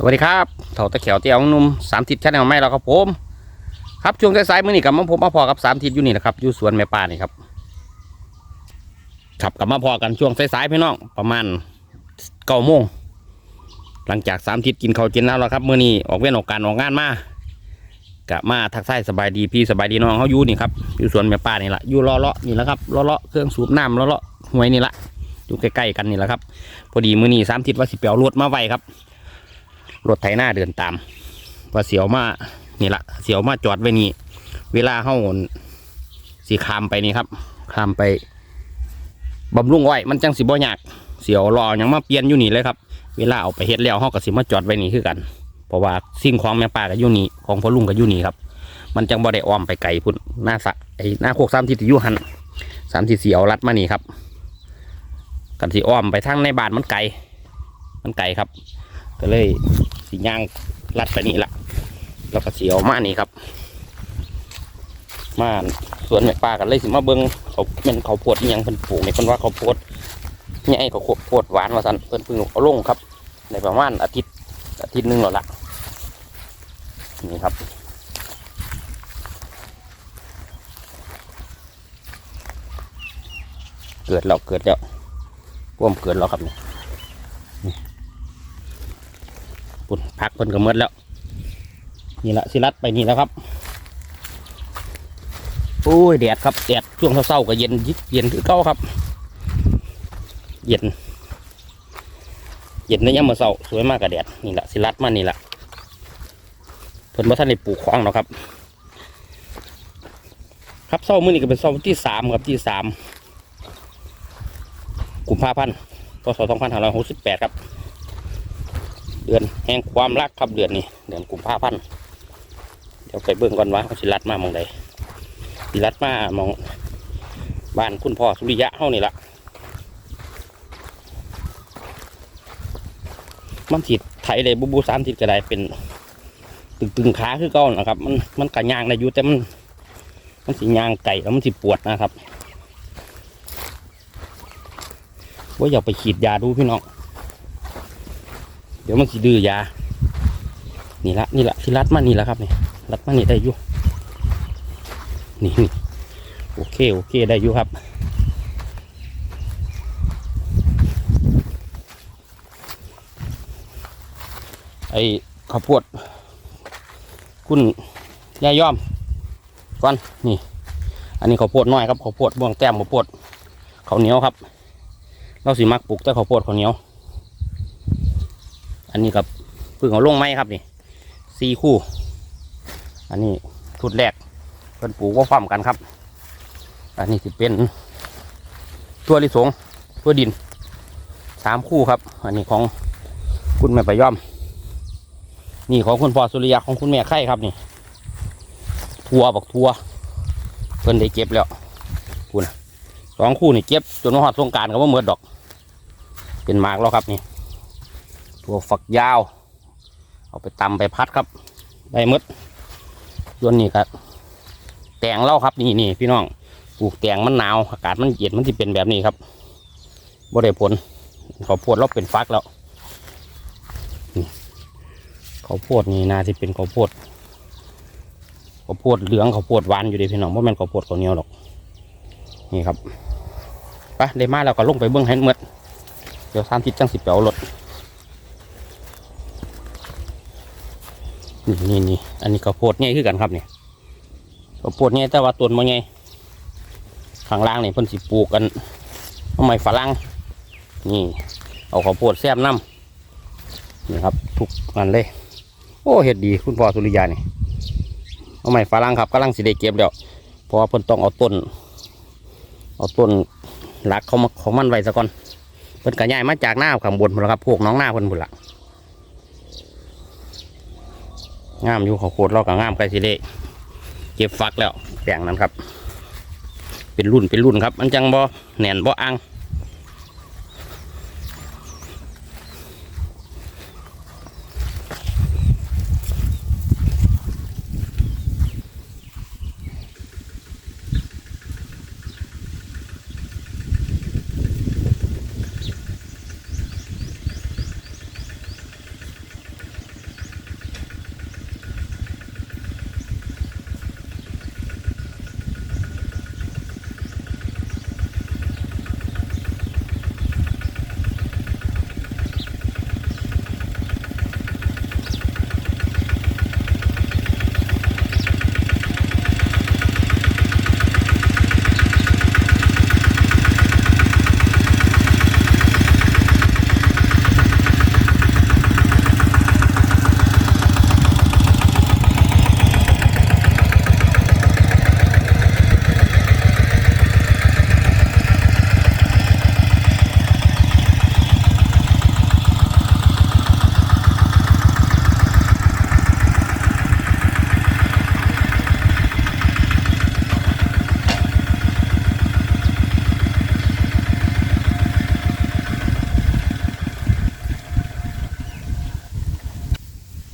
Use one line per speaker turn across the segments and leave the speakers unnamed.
สวัสดีครับเถาตะเขียวเตียวหนุ่มสามทิศชาแนลไม่แล้วครับผม ครับช่วงสายๆมื้อนี้กับมาผมมาพอกับสามทิศอยู่นี่นะครับอยู่สวนแม่ป่านี่ครับครับกลับมาพอกันช่วงสายๆพี่น้องประมาณเก้าโมงหลังจากสามทิศกินข้าวกินน้ำแล้วครับมื้อนี้ออกเว้นออกการออกงานมากะมาทักทายสบายดีพี่สบายดีน้องเขาอยู่นี่ครับอยู่สวนแม่ป่านี่แหละอยู่รอเลาะนี่แหละครับรอเลาะเครื่องสูบน้ำรอเลาะห้วยนี่ละอยู่ใกล้ๆกันนี่แหละครับ พอดีมื้อนี้สามทิศว่าสิเปียวรถมาไวครับ รถไถหน้าเดินตามว่าเสียวมานี่ละเสียวมาจอดไว้นี่เวลาเฮาสีขามไปนี่ครับขามไปบำรุงอ้มันจังสิบ่ยากเสียวรออย่างมาเปลี่ยนอยู่นี่เลยครับ เวลาเอาไปเฮ็ดแล้วเฮาก็สิมาจอดไว้นี่คือกัน เพราะว่าสิ่งของแม่ป้าก็อยู่นี่ของพ่อลุงก็อยู่นี่ครับ มันจังบ่ได้อ้อมไปไกลพุ่นหน้าสะไอหน้าโคกสามทิศที่อยู่หันสามทิศสีเอารัดมานี่ครับ กันสิอ้อมไปทางในบ้านมันไกล มันไกลครับ ก็เลยสีย่างลัดไปนี่ละแล้วก็เสียวมานี่ครับมาสวนแม่ป้ากันเลยสิมาเบิ้งเขาเป็นเขาวโพดยังเพิ่นปลูกในเพิ่นว่าเขาวโพดเนี่ยไอเขาวโพดหวานว่าสันเพิ่นเพิ่งเอาลงครับในประมาณอาทิตย์อาทิตย์หนึงแล้วล่ะนี่ครับเกิดแล้วเกิดแล้วร่วมเกิดแล้วครับนี่ ปุ่นพักเพิ่นก็หมดแล้ว นี่ละสิรัดไปนี่แล้วครับโอ้ยแดดครับแดดช่วงเช้าๆก็เย็นยิบเย็นคือเก่าครับ เย็น เย็นในยามมื้อเช้าสวยมากกับแดดนี่ละสิรัดมานี่ละเพิ่นบ่ทันได้ปลูกของหรอกครับ ครับเช้ามื้อนี้ก็เป็นเช้าที่สามครับที่สามกุมภาพันธ์พศสองพันห้าร้อยหกสิบแปดครับ เดือนแห่งความรักครับเดือนนี้เดือนกุมภาพันธ์เดี๋ยวไปเบิ่งก่อนว่าเขาสิรัดมามองใดสิรัดมามองบ้านคุณพ่อสุริยะเฮานี่ละมันถิดไถเลยบูบูสามทิศก็ได้เป็นตึงตึงขาคือเก่านะครับ มันมันกะยางได้อยู่แต่มัน มันสิยางไก่แล้วมันสิปวดนะครับว่าอย่าไปฉีดยาดูพี่น้อง ดี๋ยวมันสิดื้อยา นี่ละนี่ละที่รัดมานี่ละครับนี่รัดมานี่ได้อยู่นี่นี่โอเคโอเคได้อยู่ครับไอ้ข้าวโพดคุณยายยอมก่อนนี่ อันนี้ข้าวโพดน้อยครับข้าวโพดบ่วงแต้มข้าวโพดข้าวเหนียวครับ เราสิมักปลูกแต่ข้าวโพดข้าวเหนียว อันนี้กับพิ่งเอาลงไม้ครับนี่สี่คู่ อันนี้ชุดแรกเป็นปลูกว่าความกันครับ อันนี้สิเป็นตัวลิสงตัวดินสามคู่ครับ อันนี้ของคุณแม่ประย่อม นี่ของคุณพ่อสุริยะของคุณแม่ไข่ครับนี่ทัวบอกทัวเพิ่นได้เก็บแล้วคุณสองคู่นี่เก็บจนว่าหอดสงการก็ว่าเมื่อดอก เป็นหมากแล้วครับนี่ ถั่วฝักยาว เอาไปตำไปพัดครับ ได้มดส่วนนี้ครับแตงเล่าครับนี่นี่พี่น้องปลูกแตงมันหนาวอากาศมันเย็นมันจะเป็นแบบนี้ครับบ่ได้ผลเขาพวดเราเป็นฟักแล้วเขาพวดนี่นาที่เป็นเขาพวดเขาพวดเหลืองเขาพวดหวานอยู่ดีพี่น้องว่าแม่นเขาพวดเขาเหนียวหรอกนี่ครับไปได้มาแล้วก็ลงไปเบื้องให้หมดเดี๋ยวสามทิศจังสิบเปียวรถ นี่นี่อันนี้ข้าวโพดง่ายคือกันครับเนี่ยข้าวโพดง่ายแต่ว่าต้นมันง่ายข้างล่างเนี่เพิ่นสิปลูกกันทำไมฝรั่งนี่ เอาข้าวโพดแซมน้ำนี่ครับ ทุกอันเลย โอ้เห็ดดีคุณพ่อสุริยานี่ทำไม้ฝรั่งครับกำลังสิได้เก็บแล้วเพราะว่าเพิ่นต้องเอาต้น เอาต้นหลักเขามาของมันไว้ซะก่อนเพิ่นกระย่ายมาจากหน้าข้างบนพุ่นละครับพวกน้องหน้าเพิ่นพุ่นละ งามอยู่เขาวโคตรเราก็งามใกล้สิได้เก็บฟักแล้วแปลงนั้นครับ เป็นรุ่นเป็นรุ่นครับ มันจังบ่แหน่นบ่อัง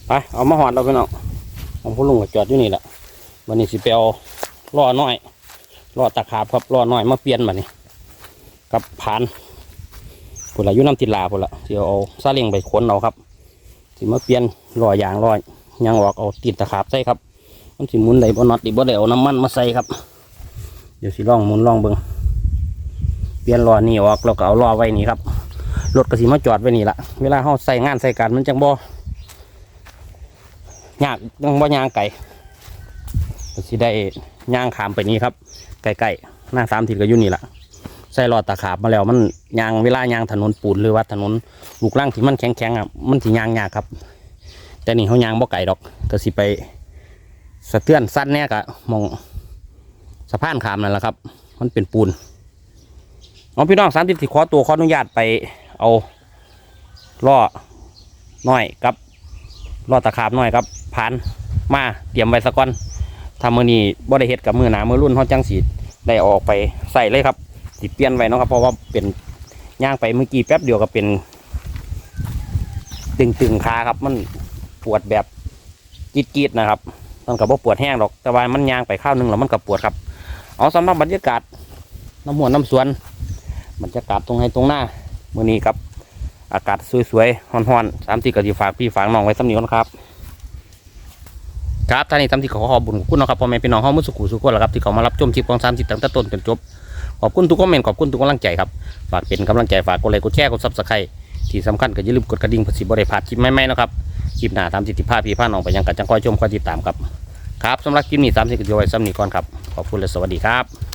ไปเอามาหอดเราไปเนาะผมพูดลุงก็จอดอยู่นี่แหละวันนี้สิไปเอาล่อน้อยล่อตะขาบครับล่อน้อยมาเปลี่ยนมานี่กับผานผุนละยุ่น้ำติดลาผุนละที่เอาซาเล้งไปขนเอาครับสิมาเปลี่ยนล่อยางล่อยยางออกเอาตีนตะขาบใส่ครับมันสิหมุนได้บ่น็อตดิบ่ได้เอาน้ำมันมาใส่ครับ เดี๋ยวสิลองหมุนลองเบิ่งเปลี่ยนล้อนี่ออกแล้วก็เอาล้อไว้นี่ครับรถก็สิมาจอดไว้นี่ละเวลาเฮาใส่งานใส่การมันจังบ่ ยากจังบ่ยางไก่สิได้ย่างขามไปนี้ครับใกล้ๆหน้าสามทิศก็อยู่นี่ละใส่ล้อตะขาบมาแล้วมันยางเวลายางถนนปูนหรือว่าถนนลูกล่างที่มันแข็งๆอะมันสิยางยากครับ แต่นี่เขายางบ่ไก่ดอกก็สิไปสะเทือนสั้นเนี่ยกะมองสะพานขามนั่นแหละครับ มันเป็นปูนเอาพี่น้องสามสิบสี่ขอตัวขออนุญาตไปเอาล่อน้อยกับ ล่อตะขาบหน้อยครับผ่านมาเตรียมไว้สักก่อนทำมือนี้บ่ได้เฮ็ดกับมือหนามือรุ่นเขาจังสีได้ออกไปใส่เลยครับสิเปลี่ยนไว้นะครับ เพราะว่าเป็นย่างไปเมื่อกี้แป๊บเดียวก็เป็น ตึงตึงๆขาครับ มันปวดแบบกีดๆนะครับมันกับว่าปวดแห้งหรอกแต่ว่ามันยางไปข้าวหนึงแล้วมันกับปวดครับ เอาสำหรับบรรยากาศน้ำหัวน้ำสวน บรรยากาศตรงไหนตรงหน้ามือนี้ครับ อากาศสวยๆฮ้อนๆสามที่กะทิฝากพี่ฝากน้องไว้สำนีก่อนครับครับท่านนี้สามที่ขอขอบคุญขอบคุณนะครับพ่อแม่พี่น้องห้องมุสุขุสุขคนละครับที่เขามารับชมคลิปของสามสิบตั้งแต่ต้นจนจบขอบคุณทุกคอมเมนต์ขอบคุณทุกกำลังใจครับฝากเป็นกำลังใจฝากกดไลค์กดแชร์กดซับสไครต์ที่สำคัญก็อย่าลืมกดกระดิ่งเพื่อสิบริพลาดคลิปใหม่ๆนะครับคลิปหน้าตามสิทธิภาพพี่พาน้องไปยังกันจังคอยชมคอยติดตามครับครับสำหรับคลิปนี้ตามสิทธิโยไว้ซ้ำนี้ก่อนครับขอบคุณและสวัสดีครับ